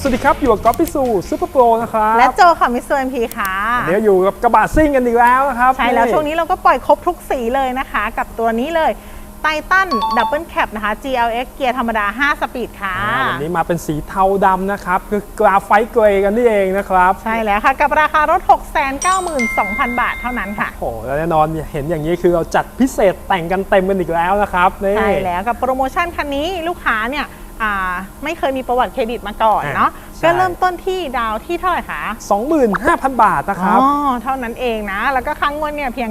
สวัสดีครับ อยู่กับก๊อฟพิสูซูเปอร์โปรนะครับและโจค่ะมิสเตอร์เอ็มพีค่ะ เดี๋ยวอยู่กับกระบะซิ่งกันอีกแล้วนะครับใช่แล้วช่วงนี้เราก็ปล่อยครบทุกสีเลยนะคะ กับตัวนี้เลยไททันดับเบิลแคปนะคะ GLX เกียร์ธรรมดา 5 สปีดค่ะอ่าวันนี้มาเป็นสีเทาดำนะครับ คือกราไฟต์เกรย์กันนี่เองนะครับ ใช่แล้วค่ะ กับราคารถ 692,000 บาทเท่านั้นค่ะ โอ้โห แล้วแน่นอนเห็นอย่างนี้คือเราจัดพิเศษแต่งกันเต็มกันอีกแล้วนะครับนี่ใช่แล้วกับโปรโมชั่นคันนี้ลูกค้าเนี่ยอ่า ไม่เคยมีประวัติเครดิตมาก่อนเนาะอ่าใช่ ก็เริ่มต้นที่ดาวที่เท่าไหร่คะ25,000 บาทนะครับอ๋อเท่านั้นเองนะ แล้วก็ครั้งเงินเนี่ยเพียง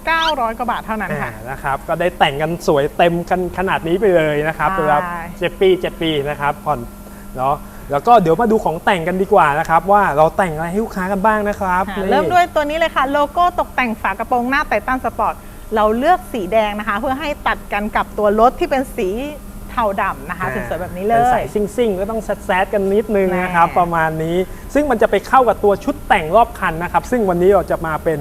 9,900 กว่าบาทเท่านั้นค่ะ อ่านะครับก็ได้แต่งกันสวยเต็มกันขนาดนี้ไปเลยนะครับใช่ สำหรับเจ็ดปีเจ็ดปีนะครับผ่อนเนาะแล้วก็เดี๋ยวมาดูของแต่งกันดีกว่านะครับ ว่าเราแต่งอะไรให้ลูกค้ากันบ้างนะครับค่ะนี่ เริ่มด้วยตัวนี้เลยค่ะ โลโก้ตกแต่งฝากระโปรงหน้าไททันสปอร์ตเราเลือกสีแดงนะคะ เพื่อให้ตัดกันกับตัวรถที่เป็นสี เทาดำนะคะสวยๆแบบนี้เลเป็นยสายซิ่งๆก็ต้องแซดๆกันนิดนึงแน่นะครับประมาณนี้ ซึ่งมันจะไปเข้ากับตัวชุดแต่งรอบคันนะครับ ซึ่งวันนี้เราจะมาเป็น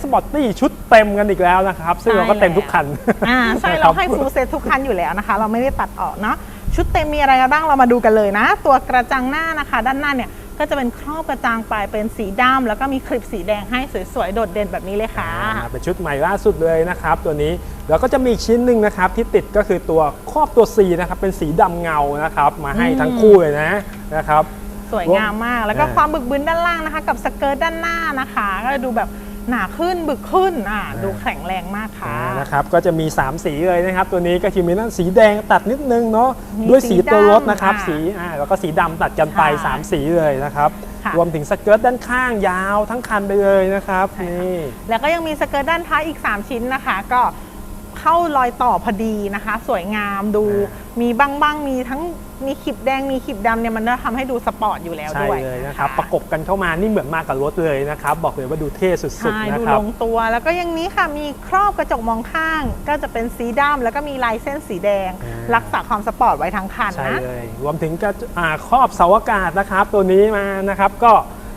s p o r t y ชุดเต็มกันอีกแล้วนะครับ ซึ่งเราก็เต็มทุกคันอ่าใช่นะคเราบให้ฟูลเซตทุกคันอยู่แล้วนะคะ เราไม่ได้ตัดออกเนาะชุดเต็มมีอะไรกันบ้างเรามาดูกันเลยนะ ตัวกระจังหน้านะคะ ด้านหน้าเนี่ยก็จะเป็นครอบกระจังปลายเป็นสีดำแล้วก็มีคลิปสีแดงให้สวยๆ โดดเด่นแบบนี้เลยค่ะอ่าเป็นชุดใหม่ล่าสุดเลยนะครับ ตัวนี้ แล้วก็จะมีอีกชิ้นหนึ่งนะครับที่ติดก็คือตัวครอบตัว C นะครับเป็นสีดำเงานะครับมาให้ทั้งคู่เลยนะนะครับ สวยงามมาก แล้วก็อ่า ความบึกบึนด้านล่างนะคะ กับสเกิร์ตด้านหน้านะคะ ก็ดูแบบหนาขึ้นบึกขึ้นอ่าดูแข็งแรงมากค่ะ อ่านะครับก็จะมี 3 สีเลยนะครับ ตัวนี้ก็จะมีทั้งสีแดงตัดนิดนึงเนาะมีด้วยสีตัวรถสีดำนะครับอ่าสีอ่าแล้วก็สีดำตัดกันไป ค่ะ3 สีเลยนะครับ ค่ะ รวมถึงสเกิร์ตด้านข้างยาวทั้งคันไปเลยนะครับนี่ แล้วก็ยังมีสเกิร์ตด้านท้ายอีก 3 ชิ้นนะคะ ก็ เข้ารอยต่อพอดีนะคะ สวยงามดูมีบ้างบ้างๆมีทั้งมีขีบแดงมีขีบดำเนี่ยมันจะทำให้ดูสปอร์ตอยู่แล้วใช่ด้วยเลยนะครับประกบกันเข้ามานี่เหมือนมากับรถเลยนะครับ บอกเลยว่าดูเท่สุดใช่ๆนะดูครับลงตัวแล้วก็ยังนี้ค่ะมีครอบกระจกมองข้าง ก็จะเป็นสีดำแล้วก็มีลายเส้นสีแดง อ่ารักษาความสปอร์ตไว้ทั้งคันใช่นะ เลยรวมถึงกระอ่าครอบเสาอากาศนะครับ ตัวนี้มานะครับก็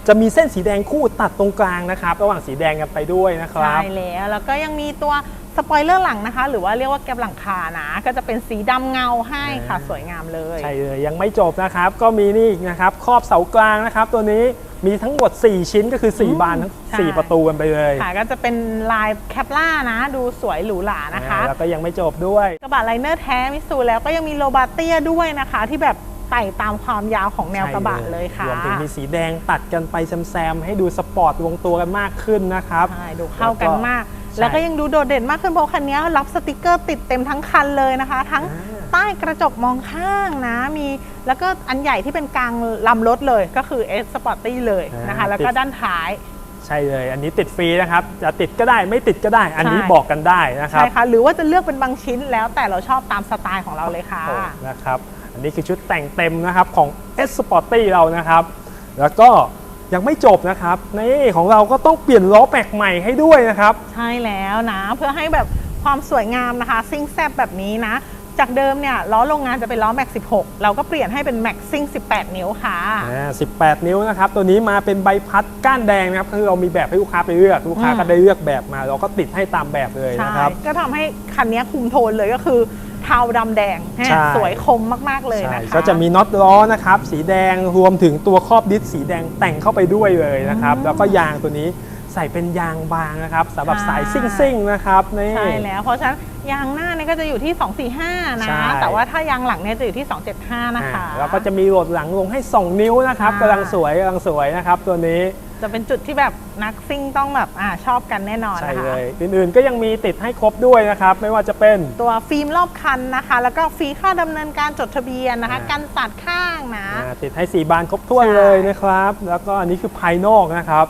จะมีเส้นสีแดงคู่ตัดตรงกลางนะครับ ระหว่างสีแดงกันไปด้วยนะครับ ใช่แล้วแล้วก็ยังมีตัว สปอยเลอร์หลังนะคะ หรือว่าเรียกว่าแกบหลังคานะก็จะเป็นสีดำเงาให้ค่ะอ่าสวยงามเลยใช่เลยยังไม่จบนะครับ ก็มีนี่อีกนะครับครอบเสากลางนะครับ ตัวนี้มีทั้งหมด 4 ชิ้นก็คือ 4 บานทั้งใช่4ประตูกันไปเลยค่ะก็จะเป็นลายแคปล่านะ ดูสวยหรูหรานะคะอ่าแล้วก็ยังไม่จบด้วย กระบะไลเนอร์แท้มิสูแล้วก็ยังมีโลบาเตียด้วยนะคะ ที่แบบไต่ตามความยาวของแนวกระบะเลยค่ะรวมถึงมีสีแดงตัดกันไปแซมๆให้ดูสปอร์ตลงตัวกันมากขึ้นนะครับใช่ดูเข้ากันมากใช่ แล้วก็ยังดูโดดเด่นมากขึ้นเพราะคันนี้รับสติกเกอร์ติดเต็มทั้งคันเลยนะคะ ทั้งอ่าใต้กระจกมองข้างนะมีแล้วก็อันใหญ่ที่เป็นกลางลำรถเลยก็คือ S Sporty เลยนะคะ แล้วก็ด้านท้ายใช่เลย อันนี้ติดฟรีนะครับ จะติดก็ได้ไม่ติดก็ได้ อันนี้ใช่บอกกันได้นะครับ ใช่ค่ะ หรือว่าจะเลือกเป็นบางชิ้นแล้วแต่เราชอบตามสไตล์ของเราเลยค่ะโอ้นะครับ อันนี้คือชุดแต่งเต็มนะครับของ S Sporty เรานะครับ แล้วก็ ยังไม่จบนะครับนี่ของเราก็ต้องเปลี่ยนล้อแม็กใหม่ให้ด้วยนะครับ ใช่แล้วนะ เพื่อให้แบบความสวยงามนะคะ ซิ่งแซบแบบนี้นะ จากเดิมเนี่ยล้อโรงงานจะเป็นล้อแม็ก16 เราก็เปลี่ยนให้เป็นแม็กซิ่ง18 นิ้วค่ะ อ่า18 นิ้วนะครับ ตัวนี้มาเป็นใบพัดก้านแดงนะครับคือเรามีแบบให้ลูกค้าไปเลือกลูกค้าอืมก็ได้เลือกแบบมา เราก็ติดให้ตามแบบเลยใช่นะครับ ก็ทำให้คันนี้คุมโทนเลยก็คือ เทาดำแดงแฮะใช่ สวยคมมากๆเลยใช่นะคะ ก็จะมีน็อตล้อนะครับ สีแดงรวมถึงตัวครอบดิสสีแดงแต่งเข้าไปด้วยเลยนะครับ แล้วก็ยางตัวนี้ใส่เป็นยางบางนะครับสำหรับสายซิ่งๆนะครับนี่ ใช่แล้ว เพราะฉะนั้นยางหน้าเนี่ยก็จะอยู่ที่ 245 นะ ใช่ แต่ว่าถ้ายางหลังเนี่ยจะอยู่ที่ 275 นะคะ อ่าแล้วก็จะมีโหลดหลังลงให้ 2 นิ้วนะครับค่ะ กำลังสวยกำลังสวยนะครับตัวนี้ จะเป็นจุดที่แบบนักซิ่งต้องแบบอ่าชอบกันแน่นอนใช่นะคะ เลยอื่นๆก็ยังมีติดให้ครบด้วยนะครับ ไม่ว่าจะเป็น ตัวฟิล์มรอบคันนะคะ แล้วก็ฟรีค่าดำเนินการจดทะเบียนนะคะ อ่า กันตัดข้างนะ อ่าติดให้ 4 บานครบถ้วนใช่ เลยนะครับ แล้วก็อันนี้คือภายนอกนะครับ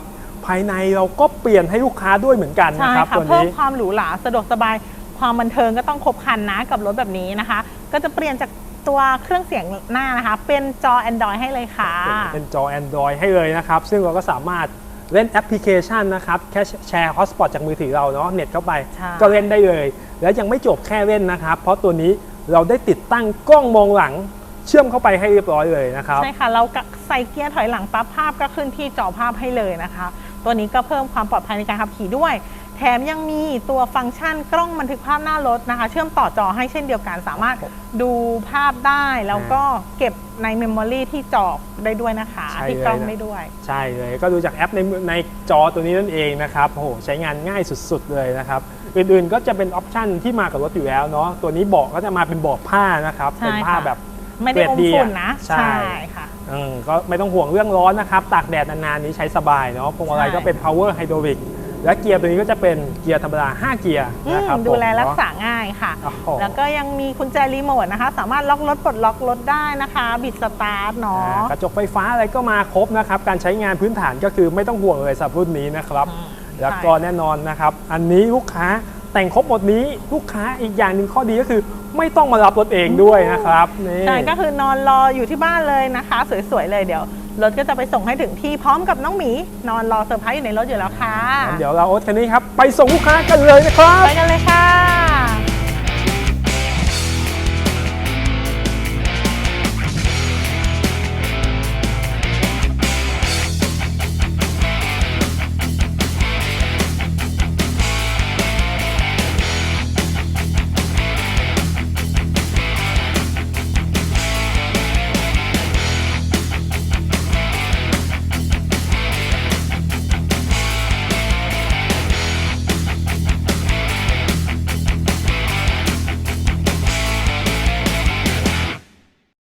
ภายในเราก็เปลี่ยนให้ลูกค้าด้วยเหมือนกันใช่นะครับค่ะตัวเพิ่มนี้ ความหรูหราสะดวกสบายความบันเทิงก็ต้องครบครันนะกับรถแบบนี้นะคะ ก็จะเปลี่ยนจาก ตัวเครื่องเสียงหน้านะคะ เป็นจอ Android ให้เลยค่ะ เป็นจอ Android ให้เลยนะครับ ซึ่งเราก็สามารถเล่นแอปพลิเคชันนะครับ แค่แชร์ฮอตสปอตจากมือถือเราเนาะเน็ตเข้าไปใช่ก็เล่นได้เลย แล้วยังไม่จบแค่เล่นนะครับ เพราะตัวนี้เราได้ติดตั้งกล้องมองหลังเชื่อมเข้าไปให้เรียบร้อยเลยนะครับ ใช่ค่ะ เราก็ใส่เกียร์ถอยหลังปั๊บภาพก็ขึ้นที่จอภาพให้เลยนะคะ ตัวนี้ก็เพิ่มความปลอดภัยในการขับขี่ด้วยแถ มยังมีตัวฟังก์ชันกล้องบันทึกภาพหน้ารถนะคะ เชื่อมต่อจอให้เช่นเดียวกันสามารถดูภาพได้แล้วก็เก็บในเมมโมรีที่จอได้ด้วยนะคะ ใช่ที่กล้องเลยนะ ได้ด้วย ใช่เลยก็ดูจากแอปในมือในจอตัวนี้นั่นเองนะครับโอ้โหใช้งานง่ายสุดๆเลยนะครับ อื่นๆก็จะเป็นออปชันที่มากับรถอยู่แล้วเนาะตัวนี้เบอกก็จะมาเป็นเบอกผ้านะครับ ใช่เป็นผ้าค่ะ แบบ ไม่ได้อมเกรดดีฝุ่นนะใช่ ค่ะอืมก็ไม่ต้องห่วงเรื่องร้อนนะครับ ตากแดดนานๆนี้ใช้สบายเนาะพวงมาลัยใช่ก็เป็น power hydraulic และเกียร์ตัวนี้ก็จะเป็นเกียร์ธรรมดา 5 เกียร์อืมนะครับดูแลผมรักเนาะษาง่ายค่ะโอ้โหแล้วก็ยังมีกุญแจรีโมทนะคะ สามารถล็อกรถปลดล็อกรถได้นะคะ บิดสตาร์ทเนาะอ่ากระจกไฟฟ้าอะไรก็มาครบนะครับ การใช้งานพื้นฐานก็คือไม่ต้องห่วงเลยสำหรับรุ่นนี้นะครับอืมแล้วก็แน่นอนนะครับ อันนี้ลูกค้าแต่งครบหมดนี้ลูกค้าอีกอย่างหนึ่งข้อดีก็คือไม่ต้องมารับรถเองด้วยนะครับนี่ใช่ก็คือนอนรออยู่ที่บ้านเลยนะคะ สวยๆเลยเดี๋ยว รถก็จะไปส่งให้ถึงที่พร้อมกับน้องหมี นอนรอเซอร์ไพรส์อยู่ในรถอยู่แล้วค่ะงั้นเดี๋ยวเราโอ๊ตคันนี้ครับ ไปส่งลูกค้ากันเลยนะครับ ไปกันเลยค่ะ